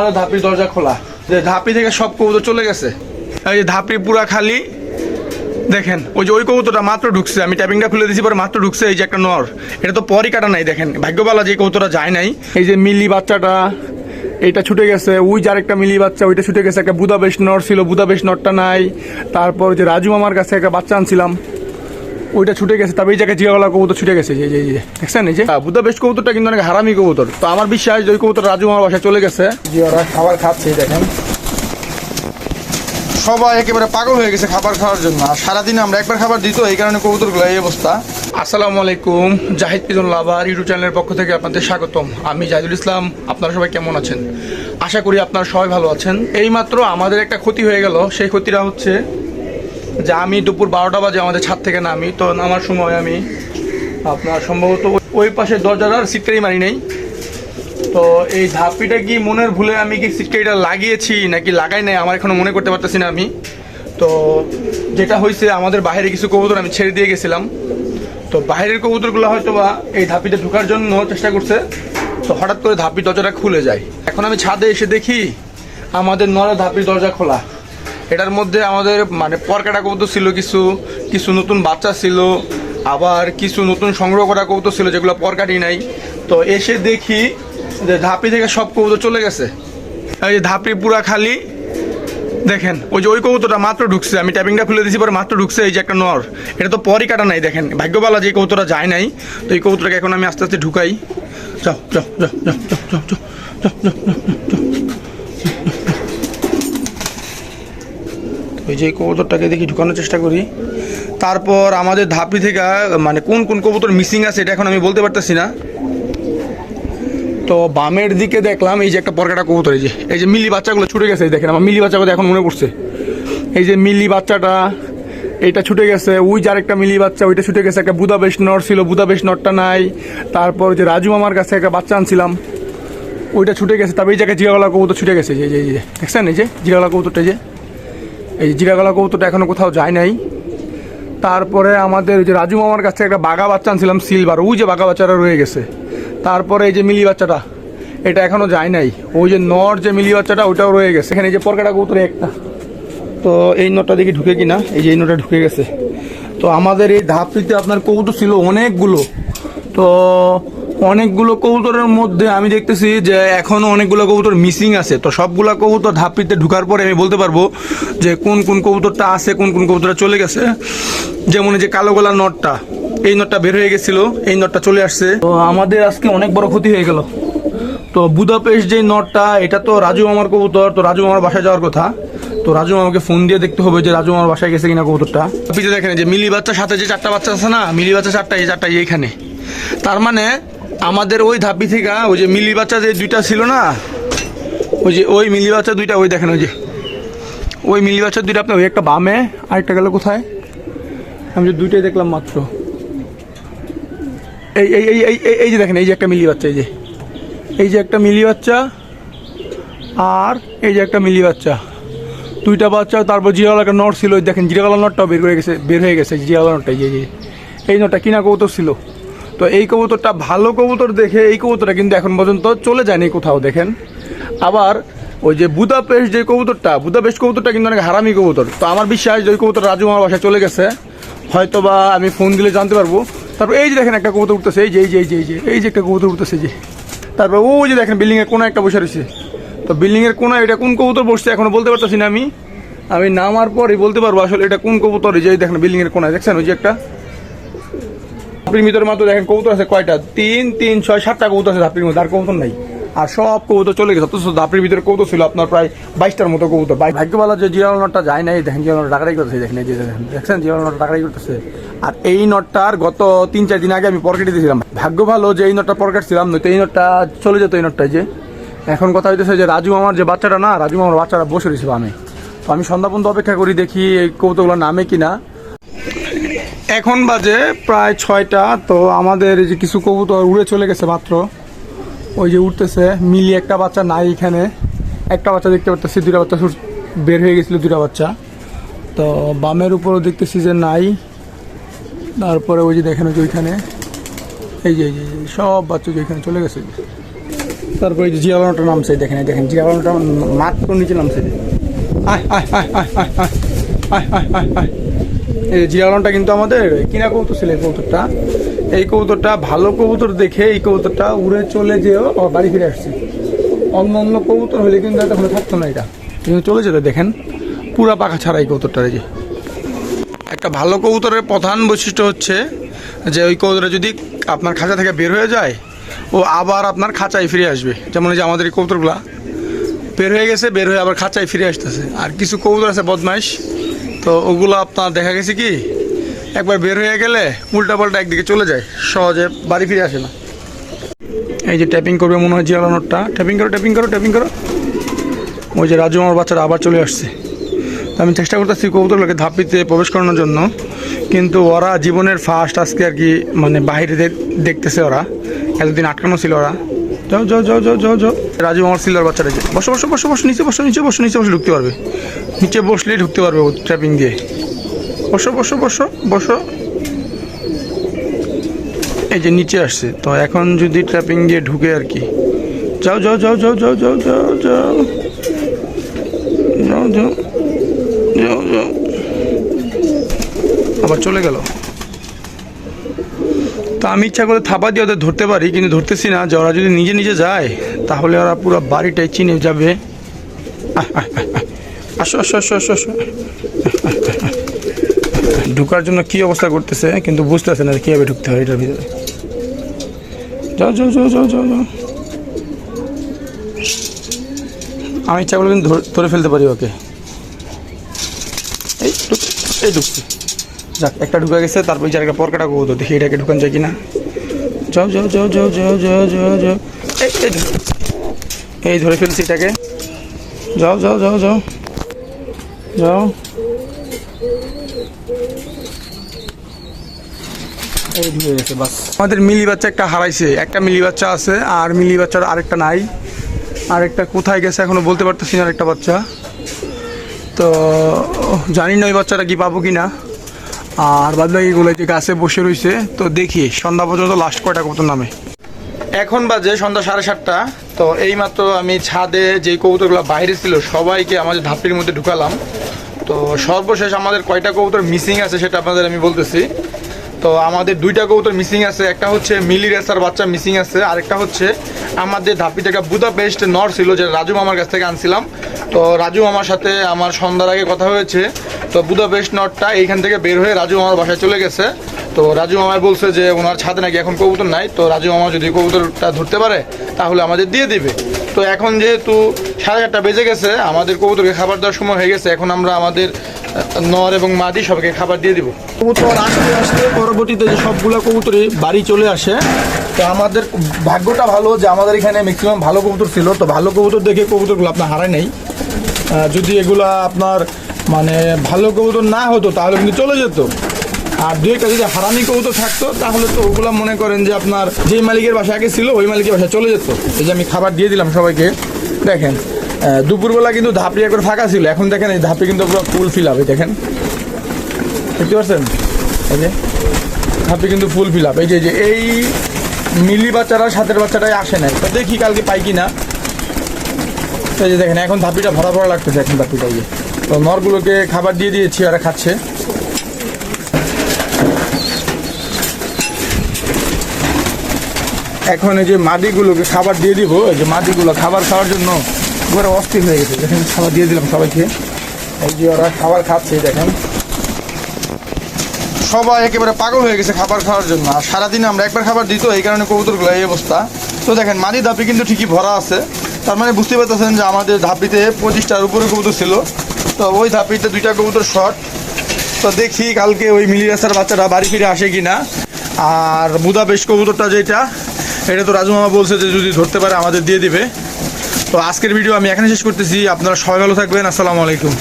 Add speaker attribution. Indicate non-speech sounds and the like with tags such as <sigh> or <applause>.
Speaker 1: আমার ধাপির দরজা খোলা। যে ধাপি থেকে সব কবুতর চলে গেছে। এই যে ধাপি পুরা খালি। দেখেন, ওই যে ওই কবুতরটা মাত্র ঢুকছে। আমি ট্যাপিংটা খুলে দিয়েছি পরে মাত্র ঢুকছে এই যে একটা নর। এটা তো পরই কাটা নাই, দেখেন। ভাগ্যবালা যে কবুতরটা যায় নাই। এই যে মিলি বাচ্চাটা, এইটা ছুটে গেছে। ওই যার একটা মিলি বাচ্চা, ওইটা ছুটে গেছে। একটা বুদাবেশ নর ছিল বুদাবেশ নরটা নাই। তারপর যে রাজু মামার কাছে একটা বাচ্চা আনছিলাম। ওইটা ছুটে গেছে তবে এই জায়গায় জিয়াওয়ালা কবুতর ছুটে গেছে এই যে এই যে দেখছেন এই যে? বুদাবেশ কবুতরটা কিন্তু অনেক হারামি কবুতর। তো আমার বিশ্বাস যে ওই কবুতর রাজু মামার বাসায় চলে গেছে। যে ওরা খাবার খাচ্ছে দেখেন। সবাই একেবারে পাগল হয়ে গেছে খাবার খাওয়ার জন্য। আর সারাদিনে আমরা একবার খাবার দিত এই কারণে কবুতরগুলো এই অবস্থা। আসসালামু আলাইকুম জাহিদ পিজন লাভার ইউটিউব চ্যানেলের পক্ষ থেকে আপনাদের স্বাগতম। আমি জাহিদুল ইসলাম আপনারা সবাই কেমন আছেন? আশা করি আপনারা সবাই ভালো আছেন। এইমাত্র আমাদের একটা ক্ষতি হয়ে গেল সেই ক্ষতিটা হচ্ছে যে আমি দুপুর বারোটা বাজে, আমাদের ছাদ থেকে নামি। তো নামার সময় আমি আপনার সম্ভবত ওই পাশে দরজাটার সিটকারি মারি নেই। তো এই ধাপিটা কি মনের ভুলে আমি কি সিটকারিটা লাগিয়েছি নাকি লাগাই নাই, আমার এখনও মনে করতে পারতেছি না আমি। তো যেটা হয়েছে, আমাদের বাইরে কিছু কবুতর আমি ছেড়ে দিয়ে গেছিলাম। তো বাইরের কবুতরগুলো হয়তো বা এই ধাপিতে ঢোকার জন্য চেষ্টা করছে। তো হঠাৎ করে ধাপি দরজাটা খুলে যায়। এখন আমি ছাদে এসে দেখি আমাদের নরা ধাপির দরজা খোলা। এটার মধ্যে আমাদের মানে পরকাটা কবুতর ছিল কিছু কিছু নতুন বাচ্চা ছিল আবার কিছু নতুন সংগ্রহ করা কবুতর ছিল যেগুলো পরকাটি নাই তো এসে দেখি যে ধাপি থেকে সব কবুতর চলে গেছে এই যে ধাপি পুরা খালি দেখেন ওই যে ওই কবুতরটা মাত্র ঢুকছে আমি ট্যাপিংটা খুলে দিয়েছি পরে মাত্র ঢুকছে এই যে একটা নর এটা তো পরই কাটা নাই দেখেন ভাগ্যবালা যে কবুতরটা যায় নাই তো এই কবুতরটাকে এখন আমি আস্তে আস্তে ঢুকাই যাও যাও ওই যে কবুতরটাকে দেখি ঢুকানোর চেষ্টা করি। তারপর আমাদের ধাপি থেকে মানে কোন কোন কবুতর মিসিং আছে এটা এখন আমি বলতে পারতেছি না। তো বামের দিকে দেখলাম এই যে একটা পরকাটা কবুতর, এই যে এই যে মিলি বাচ্চাগুলো ছুটে গেছে দেখেন আমার মিলি বাচ্চাগুলো এখন মনে পড়ছে। এই যে মিলি বাচ্চাটা, এইটা ছুটে গেছে ওই যার একটা মিলি বাচ্চা, ওইটা ছুটে গেছে, একটা বুদাবেশ নর ছিল বুদাবেশ নরটা নাই। তারপর যে রাজু মামার কাছে একটা বাচ্চা আনছিলাম, ওইটা ছুটে গেছে, তবে এই জায়গায় জিরাগলা কবুতর ছুটে গেছে যে যে, দেখছেন এই যে জিরাগলা কবুতরটা যে। এই জিরাগলা কবুতরটা এখনও কোথাও যায় নাই। তারপরে আমাদের যে রাজু মামার কাছে একটা বাঘা বাচ্চা আনছিলাম, সিলভার। ওই যে বাঘা বাচ্চাটা রয়ে গেছে। তারপরে এই যে মিলি বাচ্চাটা, এটা এখনও যায় নাই। ওই যে নর যে মিলি বাচ্চাটা, ওইটাও রয়ে গেছে। এখানে যে পরকাটা কবুতরে একটা। তো এই নটটা দেখি ঢুকে কিনা? এই যে এই নটটা ঢুকে গেছে। তো আমাদের এই ধাপটিতে আপনার কবুতর ছিল অনেকগুলো। তো অনেকগুলো কবুতরের মধ্যে আমি দেখতেছি যে এখনও অনেকগুলো কবুতর মিসিং আছে। তো সবগুলো কবুতর ধাপিতে ঢুকার পরে আমি বলতে পারব যে কোন কোন কবুতরটা আছে, কোন কোন কবুতরটা চলে গেছে। যেমন যে কালো গলা নটটা, এই নটটা বের হয়ে গেছিল, এই নটটা চলে আসছে। তো আমাদের আজকে অনেক বড় ক্ষতি হয়ে গেল। তো বুদাপেস্ট যে নটটা, এটা তো রাজু মামার কবুতর, তো রাজু মামার বাসায় যাওয়ার কথা। তো রাজু আমাকে ফোন দিয়ে দেখতে হবে যে রাজু আমার বাসায় গেছে কিনা কবুতরটা। পিছিয়ে দেখেন যে মিলি বাচ্চার সাথে যে চারটা বাচ্চা আছে না, মিলি বাচ্চা চারটা, এই চারটা এইখানে। তার মানে আমাদের ওই ধাপি থেকে, ওই যে মিলি বাচ্চা যে দুইটা ছিল না, ওই যে ওই মিলি বাচ্চা দুইটা, ওই দেখেন ওই যে, ওই মিলি বাচ্চা দুইটা আপনার ওই একটা বামে, আরেকটা গেল কোথায়? আমি যে দুইটাই দেখলাম মাত্র। এই এই এই এই, এই- যে দেখেন, এই যে একটা মিলি বাচ্চা, এই যে এই যে একটা মিলি বাচ্চা, আর এই যে একটা মিলি বাচ্চা। দুইটা বাচ্চা, তারপর জিরাওয়ালা একটা নট ছিল দেখেন জিরাওয়ালা নটটাও বের হয়ে গেছে, বের হয়ে গেছে জিরাওয়ালা নটটা, এই যে- এই নটটা কিনা কবুতর ছিল। তো এই কবুতরটা ভালো কবুতর দেখে এই কবুতরটা কিন্তু এখন পর্যন্ত চলে যায়নি কোথাও, দেখেন। আবার ওই যে বুদাপেস্ট যে কবুতরটা, বুদাপেস্ট কবুতরটা কিন্তু অনেক হারামি কবুতর। তো আমার বিশ্বাস যে ওই কবুতর রাজু আমার বাসায় চলে গেছে। হয়তো বা আমি ফোন দিলে জানতে পারব। তারপর এই যে দেখেন একটা কবুতর উঠতেছে, এই যে এই যে এই যে এই যে এই যে একটা কবুতর উঠতেছে যে। তারপর ওই যে দেখেন বিল্ডিং এর কোনো একটা বসে রয়েছে। তো বিল্ডিং এর কোনো এটা কোন কবুতর বসছে এখনও বলতে পারতেছি না আমি। আমি নামার পরই বলতে পারব আসলে এটা কোন কবুতর যে দেখেন বিল্ডিং এর কোনায়, দেখছেন? ওই যে একটা ধাপির ভিতরে মাত্র দেখেন কবুতর আছে কয়টা? তিন তিন, ছয়, সাতটা কবুতর আছে ধাপির মধ্যে, আর কবুতর নাই। আর সব কবুতর চলে গেছে, অথচ ধাপির ভিতরে কবুতর ছিল আপনার প্রায় বাইশটার মতো কবুতর। ভাগ্যবালা যে জিরাল নটটা যায় নাই, দেখেন জিরাল নট ডাকাই করতেছে, দেখেন যে দেখছেন জিরাল নট ডাকাই করতেছে। আর এই নটটার গত তিন, চার দিন আগে আমি পকেটে দিয়েছিলাম। ভাগ্য ভালো যে এই নটটা পকেট ছিলাম, নয়তো এই নটটা চলে যেত, এই নটটা যে। এখন কথা হইতেছে যে রাজু আমার যে বাচ্চাটা না, রাজু আমার বাচ্চাটা বসে রয়েছে আমি তো আমি সন্ধ্যা পর্যন্ত অপেক্ষা করি দেখি এই কবুতরগুলো নামে কিনা। এখন বাজে প্রায় ছয়টা, তো আমাদের যে কিছু কবুতর উড়ে চলে গেছে মাত্র। ওই যে উঠতেছে মিলি একটা বাচ্চা নাই এখানে। একটা বাচ্চা দেখতে পারতেছি দুটা বাচ্চা বের হয়ে গেছিল দুটা বাচ্চা। তো বামের উপরও দেখতেছি যে নাই। তারপরে ওই যে দেখেন যে ওইখানে। এই যে সব বাচ্চা যে ওইখানে চলে গেছে। তারপরে যে জিয়ালানোটা নামছে দেখেন দেখেন জিয়ালানোটা মাত্র নিচে নামছে। আয় আয় আয় আয় আয় আয় আয় আয় আয় আয়। যে কিন্তু আমাদের কিনা কবুতর ছিল এই কবুতরটা এই কবুতরটা ভালো কবুতর দেখে এই কবুতরটা উড়ে চলে যেও বাড়ি ফিরে আসছে। অন্য অন্য কবুতর হলে কিন্তু এটা হলে থাকতো না এটা। কিন্তু চলে যেত, দেখেন। পুরা পাখা ছাড়া এই কবুতরটা যে। একটা ভালো কবুতরের প্রধান বৈশিষ্ট্য হচ্ছে যে ওই কবুতরে যদি আপনার খাঁচা থেকে বের হয়ে যায়, ও আবার আপনার খাঁচায় ফিরে আসবে। যেমন যে আমাদের এই কবুতরগুলা বের হয়ে গেছে, বের হয়ে আবার খাঁচায় ফিরে আসতেছে। আর কিছু কবুতর আছে বদমাইশ। তো ওগুলো আপনার দেখা গেছে কি? একবার বের হয়ে গেলে উল্টা পাল্টা একদিকে চলে যায়, সহজে বাড়ি ফিরে আসে না। এই যে ট্যাপিং করবে মনে হয় জিয়ালানোরটা। ট্যাপিং করো ট্যাপিং করো ট্যাপিং করো। ওই যে রাজু আমার বাচ্চারা আবার চলে আসছে। আমি চেষ্টা করতেছি কবুতরগুলোকে ধাপিতে প্রবেশ করানোর জন্য, কিন্তু ওরা জীবনের ফার্স্ট আজকে আর কি মানে বাইরে দে- দেখতেছে ওরা। এতদিন আটকানো ছিল ওরা। যাও যাও যাও যাও যাও যাও রাজু আমার সিলার বাচ্চাটা যে বসো বসো বসো বসো নিচে বসো নিচে বসো নিচে বসে ঢুকতে পারবে নিচে বসলেই ঢুকতে পারবে ও ট্র্যাপিং দিয়ে বসো বসো বসো বসো এই যে নিচে আসছে তো এখন যদি ট্র্যাপিং দিয়ে ঢুকে আর কি যাও যাও যাও যাও যাও যাও যাও যাও যাও যাও যাও যাও আবার চলে গেল তা আমি ইচ্ছা করে থাপা দিয়ে ওদের ধরতে পারি, কিন্তু ধরতেছি না। যে ওরা যদি নিজে নিজে যায়, তাহলে ওরা পুরো বাড়িটাই চিনে যাবে। <laughs> আসো আসো আসো আসো আসো। ঢুকার জন্য কি অবস্থা করতেছে, কিন্তু বুঝতেছে না কীভাবে ঢুকতে হয় এটার ভিতরে। যাও যাও যাও যাও যাও যাও। আমি ইচ্ছা করলে কিন্তু ধরে ফেলতে পারি ওকে। এই, ঢুক এই ঢুকছে। যাক, একটা ঢুকে গেছে, তারপর যার জায়গাটা পরকাটা করব দেখি এটাকে ঢুকান যায় কিনা। যাও যাও যাও যাও যাও যাও যাও যাও। এই ধর। ফেলছি এটাকে। যাও যাও যাও যাও। যাও। আমাদের মিলি বাচ্চা একটা হারাইছে। একটা মিলি বাচ্চা আছে, আর মিলি বাচ্চার আরেকটা নাই। আরেকটা কোথায় গেছে এখনও বলতে পারতেছি না আরেকটা বাচ্চা। তো, জানি না ওই বাচ্চাটা কি পাবো কি না আর বাদ বাকিগুলো যে গাছে বসে রয়েছে, তো দেখি, সন্ধ্যা পর্যন্ত লাস্ট কয়টা কত নামে? এখন বাজে সন্ধ্যা সাড়ে সাতটা, তো এইমাত্র আমি ছাদে যে কবুতরগুলো বাইরে ছিল, সবাইকে আমাদের ধাপটির মধ্যে ঢুকালাম। তো সর্বশেষ আমাদের কয়টা কবুতর মিসিং আছে সেটা আপনাদের আমি বলতেছি। তো আমাদের দুইটা কবুতর মিসিং আছে, একটা হচ্ছে মিলি রেসার বাচ্চা মিসিং আছে, আরেকটা হচ্ছে আমাদের ধাপি থেকে বুদা পেস্ট নর ছিল, যে রাজু মামার কাছ থেকে আনছিলাম। তো রাজু মামার সাথে আমার সন্ধ্যার আগে কথা হয়েছে তো বুদা পেস্ট নটটা এইখান থেকে বের হয়ে রাজু মামার বাসায় চলে গেছে। তো রাজু মামায় বলছে যে ওনার ছাদে নাকি এখন কবুতর নাই, তো রাজু মামা যদি কবুতরটা ধরতে পারে, তাহলে আমাদের দিয়ে দিবে। তো এখন যেহেতু সাড়ে চারটা বেজে গেছে, আমাদের কবুতরকে খাবার দেওয়ার সময় হয়ে গেছে, এখন আমরা আমাদের নর এবং মাদি সবাইকে খাবার দিয়ে দিব। কবুতর আসতে আসতে পরবর্তীতে যে সবগুলো কবুতরই বাড়ি চলে আসে। তো আমাদের ভাগ্যটা ভালো যে আমাদের এখানে ম্যাক্সিমাম ভালো কবুতর ছিল, তো ভালো কবুতর দেখে কবুতরগুলো আপনার হারায় নেই। যদি এগুলা আপনার মানে ভালো কবুতর না হতো, তাহলে কিন্তু চলে যেত। আর দুই একটা যদি হারানি কবুতর থাকতো, তাহলে তো ওগুলো মনে করেন যে আপনার যেই মালিকের বাসায় আগে ছিল, ওই মালিকের বাসায় চলে যেত। এই যে আমি খাবার দিয়ে দিলাম সবাইকে, দেখেন দুপুরবেলা কিন্তু ধাপড়ি একবার ফাঁকা ছিল, এখন দেখেন এই ধাপে কিন্তু পুরো ফুল ফিল হবে দেখেন। দেখতে পাচ্ছেন? এই যে ধাপে কিন্তু ফুল ফিল আপ এই যে, এই মিলি বাচ্চারা সাতের বাচ্চাটাই আসে নাই, তো দেখি কালকে পাই কি না এই যে দেখেন, এখন ধাপিটা ভরা ভরা লাগতেছে, এখন ধাপিটা ইয়ে তো নরগুলোকে খাবার দিয়ে দিয়েছি, ওরা খাচ্ছে। এখন এই যে মাদিগুলোকে খাবার দিয়ে দিব, এই যে মাদিগুলো খাবার খাওয়ার জন্য ঘরে অস্থির হয়ে গেছে। দেখেন, খাবার দিয়ে দিলাম সবাইকে। এই যে ওরা খাবার খাচ্ছে দেখেন। সবাই একেবারে পাগল হয়ে গেছে খাবার খাওয়ার জন্য। আর সারাদিন আমরা একবার খাবার দিত এই কারণে কবুতরগুলো এই অবস্থা। তো দেখেন, মাদি ধাপি কিন্তু ঠিকই ভরা আছে। তার মানে বুঝতে পারতেছেন যে আমাদের ধাপিতে পঁচিশটার উপরে কবুতর ছিল। তো ওই ধাপিতে দুইটা কবুতর শর্ট তো দেখি কালকে ওই মিলি রাস্তার বাচ্চারা বাড়ি ফিরে আসে কি না আর বুদাপেশ কবুতরটা যেটা, এটা তো রাজু মামা বলছে যে যদি ধরতে পারে আমাদের দিয়ে দিবে। তো আজকের ভিডিও আমি এখানে শেষ করতেছি। আপনারা সবাই ভালো থাকবেন। আসসালামু আলাইকুম।